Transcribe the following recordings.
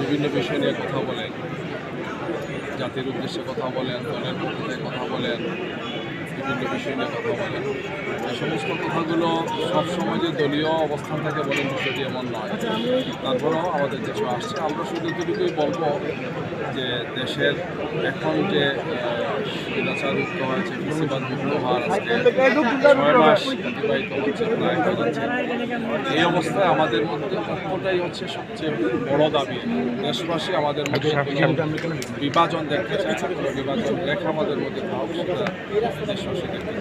বিভিন্ন বিষয় নিয়ে কথা বলেন, জাতির উদ্দেশ্যে কথা বলেন, দলের পক্ষে কথা বলেন, বিভিন্ন বিষয় নিয়ে কথা বলেন। এ সমস্ত কথাগুলো সবসময় যে দলীয় অবস্থান থেকে বলেন বিষয়টি এমন নয়। তারপরেও আমাদের দেশে আসছে। আমরা শুধু যেটুকুই বলব যে দেশের এখন যে স্বৈরাচার মুক্ত হয়েছে কৃষিবাদ মুক্ত হওয়ার আজকে ছয় মাস অতিবাহিত হচ্ছে প্রায় হয়ে এই অবস্থায় আমাদের মধ্যে ঐক্যটাই হচ্ছে সবচেয়ে বড় দাবি। দেশবাসী আমাদের মধ্যে বিভাজন দেখতে চায় বিভাজন রেখা আমাদের মধ্যে দেশবাসী দেখতে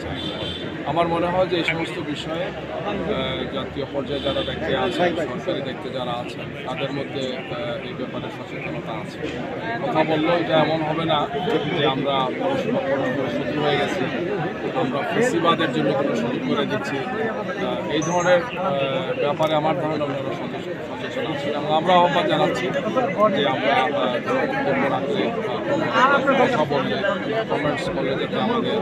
আমার মনে হয় যে এই সমস্ত বিষয়ে জাতীয় পর্যায়ে যারা ব্যক্তি আছেন, সরকারি দায়িত্বে যারা আছেন, তাদের মধ্যে এই ব্যাপারে সচেতনতা আছে। কথা বললেও এটা এমন হবে না যে আমরা পরস্পর শত্রু হয়ে গেছি, আমরা ফেসিবাদের জন্য কোনো সুযোগ করে দিচ্ছি। এই ধরনের ব্যাপারে আমার ধারণা আপনারা সচেতন আছেন এবং আমরা আহ্বান জানাচ্ছি যে আমরা বললে কমেন্টস করলে যাতে আমাদের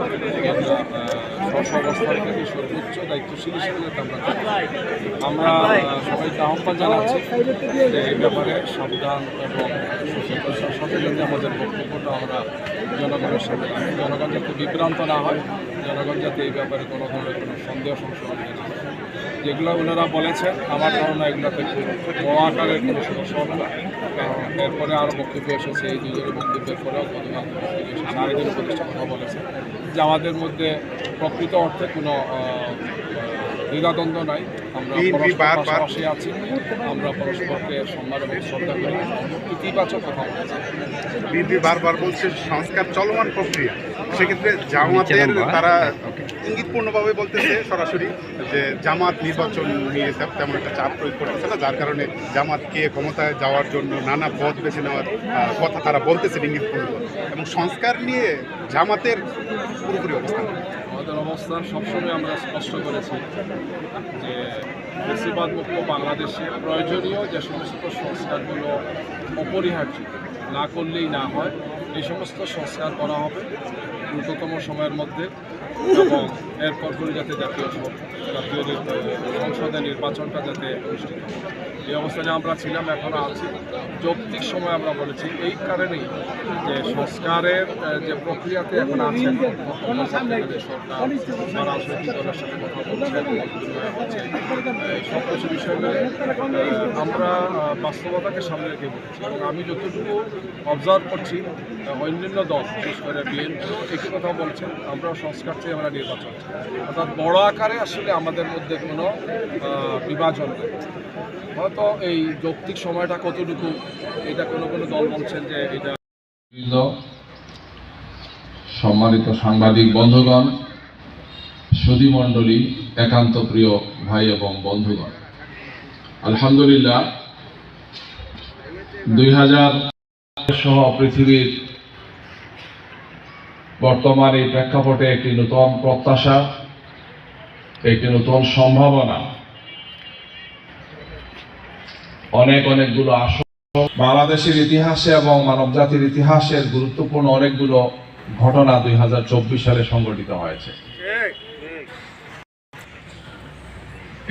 স্ব অবস্থান থেকে সর্বোচ্চ দায়িত্বশীল হিসেবে আমরা সবাইকে আহ্বান জানাচ্ছি যে এই ব্যাপারে সাবধান এবং সচেতন সচেতন যে আমাদের বক্তব্যটা আমরা জনগণের রাখি। জনগণ যাতে বিভ্রান্ত না হয়, জনগণ যাতে এই ব্যাপারে কোনো ধরনের কোনো সন্দেহ সংশোধন না। যেগুলো ওনারা বলেছেন আমার ধারণা এগুলোতে আকারের কোনো সমস্যা হবে না। এরপরে আরও বক্তব্য এসেছে এই দুজনের বক্তব্যের পরেও গতকাল বক্তব্য এসেছে আরেকজন প্রতিষ্ঠা কথা বলেছে যে আমাদের মধ্যে প্রকৃত অর্থে কোনো দ্বিধাদ্বন্দ্ব নাই। আমরা পাশাপাশি আছি। আমরা পরস্পরকে সম্মান এবং শ্রদ্ধা করি ইতিবাচক কথা বলেছি। বারবার বলছে সংস্কার চলমান প্রক্রিয়া। সেক্ষেত্রে জামাতের তারা ইঙ্গিতপূর্ণভাবে বলতেছে সরাসরি যে জামাত নির্বাচন নিয়ে তেমন একটা চাপ প্রয়োগ করতেছে না যার কারণে জামাতকে ক্ষমতায় যাওয়ার জন্য নানা পথ বেছে নেওয়ার কথা তারা বলতেছে ইঙ্গিতপূর্ণ। এবং সংস্কার নিয়ে জামাতের পুরোপুরি অবস্থান। আমাদের অবস্থান সবসময় আমরা স্পষ্ট করেছি যে বেশিরভাগ মুক্ত বাংলাদেশে প্রয়োজনীয় যে সমস্ত সংস্কারগুলো অপরিহার্য না করলেই না হয়। এই সমস্ত সংস্কার করা হবে দ্রুততম সময়ের মধ্যে এবং এরপর করে যাতে জাতীয় জাতীয় সংসদে নির্বাচনটা যাতে অনুষ্ঠিত এই অবস্থানে আমরা ছিলাম এখনও আছি। যৌক্তিক সময় আমরা বলেছি, এই কারণেই যে সংস্কারের যে প্রক্রিয়াতে এখন সরকারের সরকার সাথে কথা সব কিছু বিষয় আমরা বাস্তবতাকে সামনে রেখে বলছি। এবং আমি যতটুকু অবজার্ভ করছি অন্যান্য দল, বিশেষ করে বিএনপি একই কথা বলছেন আমরা সংস্কার চেয়ে আমরা নির্বাচন অর্থাৎ বড় আকারে আসলে আমাদের মধ্যে কোনো বিভাজন হয়তো এই যৌক্তিক সময়টা কতটুকু, এটা কোনো কোনো দল বলছেন যে এটা সম্মানিত সাংবাদিক বন্ধুগণ, সুধী মণ্ডলী, একান্ত প্রিয় ভাই এবং বন্ধুগণ, আলহামদুলিল্লাহ, দুই হাজার সহ পৃথিবীর বর্তমান এই প্রেক্ষাপটে একটি নতুন প্রত্যাশা, একটি নতুন সম্ভাবনা। অনেক অনেকগুলো আস বাংলাদেশের ইতিহাসে এবং মানবজাতির ইতিহাসের গুরুত্বপূর্ণ অনেকগুলো ঘটনা দুই হাজার চব্বিশ সালে সংঘটিত হয়েছে।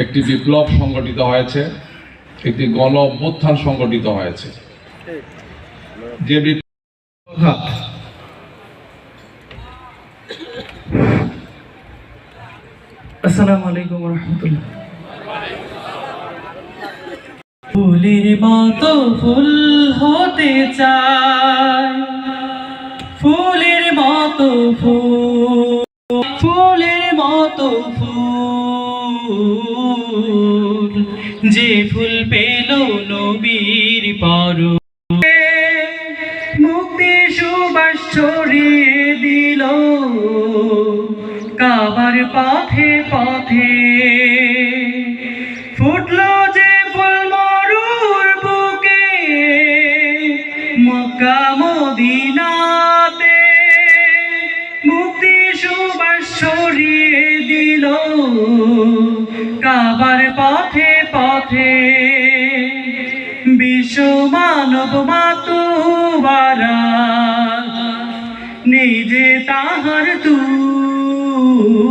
একটি বিপ্লব সংগঠিত হয়েছে, একটি গণ অভ্যুত্থান সংগঠিত হয়েছে। যে বিপ্লব আসসালামু আলাইকুম রহমতুল্লাহ। ফুলের মতো ফুল হতে চায়। ফুলের মতো ফুল, ফুলের মতো ফুল। যে ফুল পেল নবীর পর মুক্তি সুবাস ছড়িয়ে দিল। কাবার পথে পথে ফুটলো যে ফুল মরুর বুকে, মক্কা মদিনাতে মুক্তি সুবাস ছড়িয়ে দিল। কাবার পথে পথে বিশ্ব মানব মাতুবারা নিজে তাহার তু Hum.